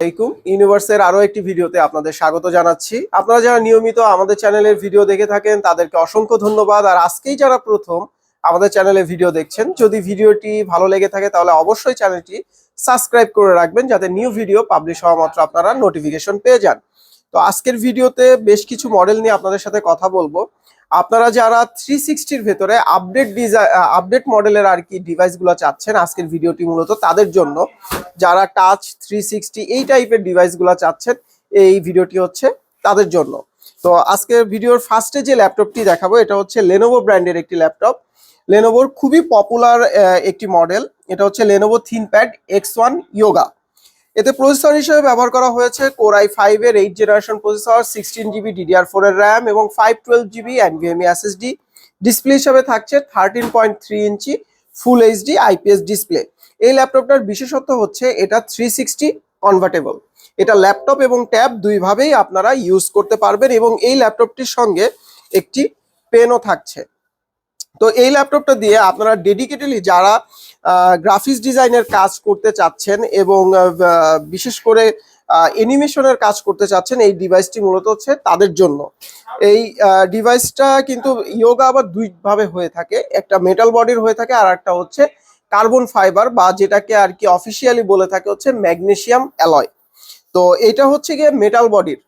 আলাইকুম। ইউনিভার্সের আরও একটি ভিডিওতে আপনাদের স্বাগত জানাচ্ছি। আপনারা যারা নিয়মিত আমাদের চ্যানেলের ভিডিও দেখে থাকেন, তাদেরকে অসংখ্য ধন্যবাদ। আর আজকেই যারা প্রথম আমাদের চ্যানেলে ভিডিও দেখছেন, যদি ভিডিওটি ভালো লেগে থাকে, তাহলে অবশ্যই চ্যানেলটি সাবস্ক্রাইব করে রাখবেন, যাতে নিউ ভিডিও পাবলিশ হওয়া মাত্র আপনারা নোটিফিকেশন পেয়ে যান। তো আজকের ভিডিওতে বেশ কিছু মডেল নিয়ে আপনাদের সাথে কথা বলব। আপনারা যারা থ্রি সিক্সটির ভেতরে আপডেট ডিজাইন আপডেট মডেলের আর কি ডিভাইসগুলো চাচ্ছেন, আজকের ভিডিওটি মূলত তাদের জন্য, যারা টাচ থ্রি সিক্সটি এই টাইপের ডিভাইসগুলো চাচ্ছেন, এই ভিডিওটি হচ্ছে তাদের জন্য। তো আজকের ভিডিওর ফার্স্টে যে ল্যাপটপটি দেখাবো, এটা হচ্ছে লেনোভো ব্র্যান্ডের একটি ল্যাপটপ লেনোভোর খুবই পপুলার একটি মডেল এটা হচ্ছে Lenovo ThinkPad X one Yoga এতে প্রসেসর হিসেবে ব্যবহার করা হয়েছে কোরাই ফাইভ এর eight generation processor sixteen GB DDR four এর র্যাম এবং five twelve GB NVMe SSD display হিসেবে থাকছে thirteen point three inch full HD IPS display এই ল্যাপটপটার বিশেষত্ব হচ্ছে এটা থ্রি সিক্সটি কনভার্টেবল এটা ল্যাপটপ এবং ট্যাব দুইভাবেই আপনারা ইউজ করতে পারবেন এবং এই ল্যাপটপটির সঙ্গে একটি পেনও থাকছে। তো এই ল্যাপটপটা দিয়ে আপনারা ডেডিকেটেলি যারা গ্রাফিক্স ডিজাইনের কাজ করতে চাচ্ছেন এবং বিশেষ করে অ্যানিমেশনের কাজ করতে চাচ্ছেন, এই ডিভাইসটি মূলত হচ্ছে তাদের জন্য। এই ডিভাইসটা কিন্তু ইয়োগা আবার দুইভাবে হয়ে থাকে। একটা মেটাল বডির হয়ে থাকে আর একটা হচ্ছে কার্বন ফাইবার বা যেটাকে আর কি অফিসিয়ালি বলে থাকে হচ্ছে ম্যাগনেশিয়াম অ্যালয় তো এটা হচ্ছে গিয়ে মেটাল বডির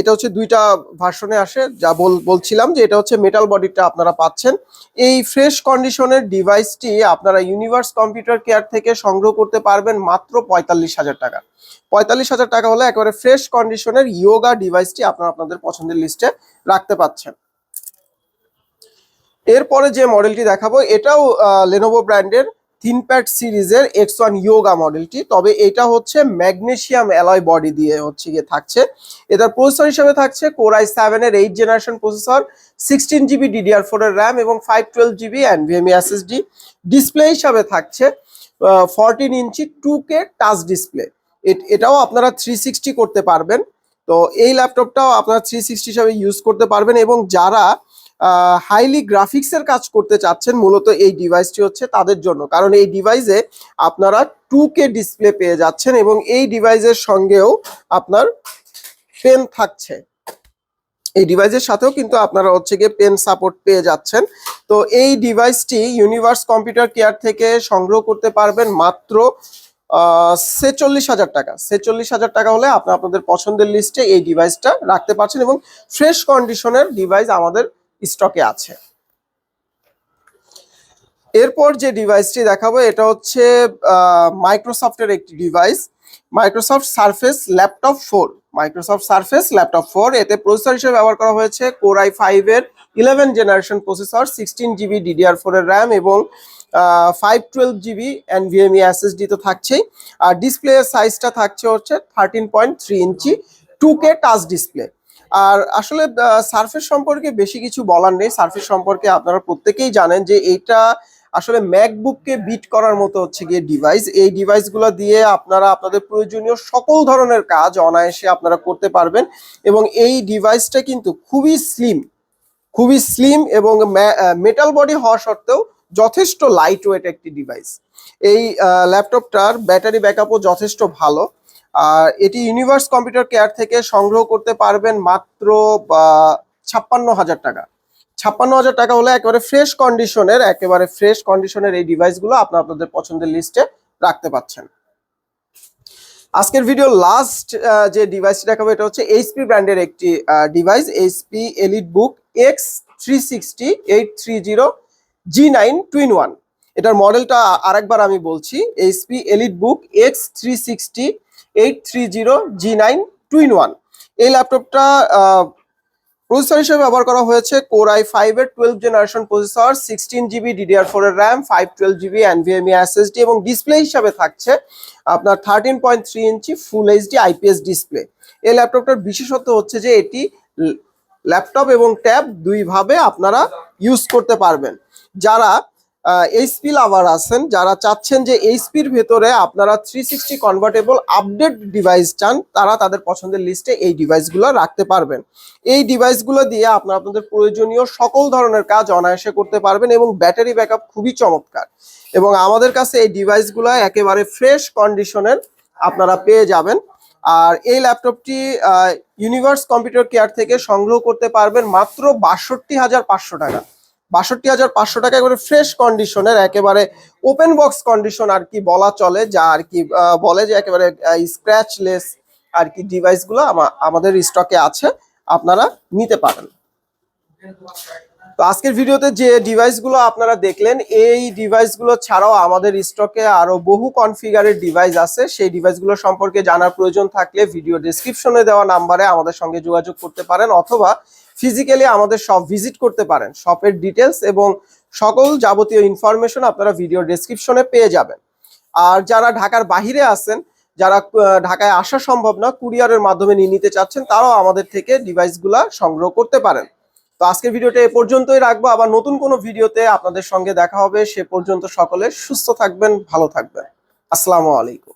এটা হচ্ছে দুইটা ভার্সনে আসে। যা বল- বলছিলাম যে এটা হচ্ছে মেটাল বডিটা আপনারা পাচ্ছেন। এই ফ্রেশ কন্ডিশনের ডিভাইসটি আপনারা ইউনিভার্স কম্পিউটার কেয়ার থেকে সংগ্রহ করতে পারবেন মাত্র পঁয়তাল্লিশ হাজার টাকা। পঁয়তাল্লিশ হাজার টাকা হলে একেবারে ফ্রেশ কন্ডিশনের ইয়োগা ডিভাইসটি আপনারা আপনাদের পছন্দের লিস্টে রাখতে পাচ্ছেন। এরপরে যে মডেলটি দেখাবো, এটাও লেনোভো ব্র্যান্ডের থিনপ্যাড সিরিজের এক্স ওয়ান ইয়োগা মডেলটি তবে এটা হচ্ছে ম্যাগনেসিয়াম অ্যালয় বডি দিয়ে হচ্ছে গিয়ে থাকছে। এটার প্রসেসর হিসেবে থাকছে কোরাই সেভেন এর eight generation processor sixteen GB DDR four এর র্যাম এবং five twelve GB NVMe SSD display হিসাবে থাকছে fourteen inch two K touch display এটাও আপনারা থ্রি সিক্সটি করতে পারবেন। তো এই ল্যাপটপটাও আপনারা থ্রি সিক্সটি হিসাবে ইউজ করতে পারবেন এবং যারা হাইলি গ্রাফিক্সের কাজ করতে চাচ্ছেন মূলত এই ডিভাইসটি হচ্ছে তাদের জন্য। কারণ এই ডিভাইসে আপনারা টু কে ডিসপ্লে পেয়ে যাচ্ছেন এবং এই ডিভাইসের সঙ্গেও আপনার পেন থাকছে। এই ডিভাইসের সাথেও কিন্তু আপনারা হচ্ছে গিয়ে পেন সাপোর্ট পেয়ে যাচ্ছেন। তো এই ডিভাইসটি ইউনিভার্স কম্পিউটার কেয়ার থেকে সংগ্রহ করতে পারবেন মাত্র ছেচল্লিশ হাজার টাকা। ছেচল্লিশ হাজার টাকা হলে আপনার আপনাদের পছন্দের লিস্টে এই ডিভাইসটা রাখতে পারছেন এবং ফ্রেশ কন্ডিশনের ডিভাইস আমাদের স্টকে আছে। এরপর যে ডিভাইসটি দেখাবো, এটা হচ্ছে মাইক্রোসফটের একটি device Microsoft Surface laptop four Microsoft Surface laptop four এতে প্রসেসর হিসেবে ব্যবহার করা হয়েছে কোরাই ফাইভ এর eleven generation processor sixteen GB DDR four এর র্যাম এবং five twelve GB NVMe SSD তো থাকছেই। আর ডিসপ্লে সাইজটা থাকছে হচ্ছে thirteen point three inch two K touch display আর আসলে সার্ফেস সম্পর্কে বেশি কিছু বলার নেই। সার্ফেস সম্পর্কে আপনারা প্রত্যেকেই জানেন যে এইটা আসলে ম্যাকবুককে বিট করার মতো হচ্ছে গিয়ে ডিভাইস এই ডিভাইসগুলো দিয়ে আপনারা আপনাদের প্রয়োজনীয় সকল ধরনের কাজ অনায়াসে আপনারা করতে পারবেন এবং এই ডিভাইসটা কিন্তু খুবই স্লিম খুবই স্লিম এবং মেটাল বডি হওয়া সত্ত্বেও যথেষ্ট লাইট ওয়েট একটি ডিভাইস এই ল্যাপটপটার ব্যাটারি ব্যাকআপও যথেষ্ট ভালো। আর এটি ইউনিভার্স কম্পিউটার কেয়ার থেকে সংগ্রহ করতে পারবেন মাত্র ছাপ্পান্ন হাজার টাকা। ছাপ্পান্ন হাজার টাকা হলে একেবারে ফ্রেশ কন্ডিশনের একেবারে ফ্রেশ কন্ডিশনের এই ডিভাইসগুলো আপনার আপনাদের পছন্দের লিস্টে রাখতে পাচ্ছেন। আজকের ভিডিও লাস্ট যে ডিভাইসটি দেখাবো, এটা হচ্ছে এইচপি ব্র্যান্ডের একটি device HP EliteBook X three sixty eight three zero G nine twin one এটার মডেলটা আরেকবার আমি বলছি HP EliteBook X three sixty eight three zero G nine one এই ল্যাপটপটা প্রসেসর হিসেবে ব্যবহার করা হয়েছে কোরাই ফাইভ এর twelve generation processor sixteen GB DDR four এর RAM five twelve GB NVMe SSD এবং ডিসপ্লে হিসাবে থাকছে আপনার thirteen point three inch full HD IPS display এই ল্যাপটপটার বিশেষত্ব হচ্ছে যে এটি ল্যাপটপ এবং ট্যাব দুইভাবে আপনারা ইউজ করতে পারবেন। যারা এইচপি লাভার আছেন, যারা চাচ্ছেন যে এইচপির ভেতরে আপনারা three sixty convertible update device চান, তারা তাদের পছন্দের লিস্টে এই ডিভাইসগুলো রাখতে পারবেন। এই ডিভাইসগুলো দিয়ে আপনারা আপনাদের প্রয়োজনীয় সকল ধরনের কাজ অনায়াসে করতে পারবেন এবং ব্যাটারি ব্যাকআপ খুবই চমৎকার। এবং আমাদের কাছে এই ডিভাইসগুলো একেবারে ফ্রেশ কন্ডিশনের আপনারা পেয়ে যাবেন। আর এই ল্যাপটপটি ইউনিভার্স কম্পিউটার কেয়ার থেকে সংগ্রহ করতে পারবেন মাত্র বাষট্টি হাজার পাঁচশো টাকা। বাষট্টি হাজার পাঁচশো টাকা একেবারে ফ্রেশ কন্ডিশনের একেবারে ওপেন বক্স কন্ডিশন আর কি বলা চলে, যা আর কি বলে যে একেবারে স্ক্র্যাচলেস আর কি ডিভাইসগুলো আমা- আমাদের স্টকে আছে, আপনারা নিতে পারেন। তো আজকের ভিডিওতে যে ডিভাইসগুলো আপনারা দেখলেন, এই ডিভাইসগুলো ছাড়াও আমাদের স্টকে আরও বহু কনফিগারের ডিভাইস আছে। সেই ডিভাইসগুলো সম্পর্কে জানার প্রয়োজন থাকলে ভিডিও ডেসক্রিপশনে দেওয়া নাম্বারে আমাদের সঙ্গে যোগাযোগ করতে পারেন, অথবা ফিজিক্যালি আমাদের শপ ভিজিট করতে পারেন। শপের ডিটেলস এবং সকল যাবতীয় ইনফরমেশন আপনারা ভিডিও ডেসক্রিপশনে পেয়ে যাবেন। আর যারা ঢাকার বাহিরে আছেন, যারা ঢাকায় আসা সম্ভব না কুরিয়ারের মাধ্যমে নিয়ে নিতে চাচ্ছেন, তারাও আমাদের থেকে ডিভাইসগুলা সংগ্রহ করতে পারেন। তো আজকের ভিডিওটা এ পর্যন্তই রাখব। আবার নতুন কোনো ভিডিওতে আপনাদের সঙ্গে দেখা হবে। সে পর্যন্ত সকলে সুস্থ থাকবেন, ভালো থাকবেন। আসসালামু আলাইকুম।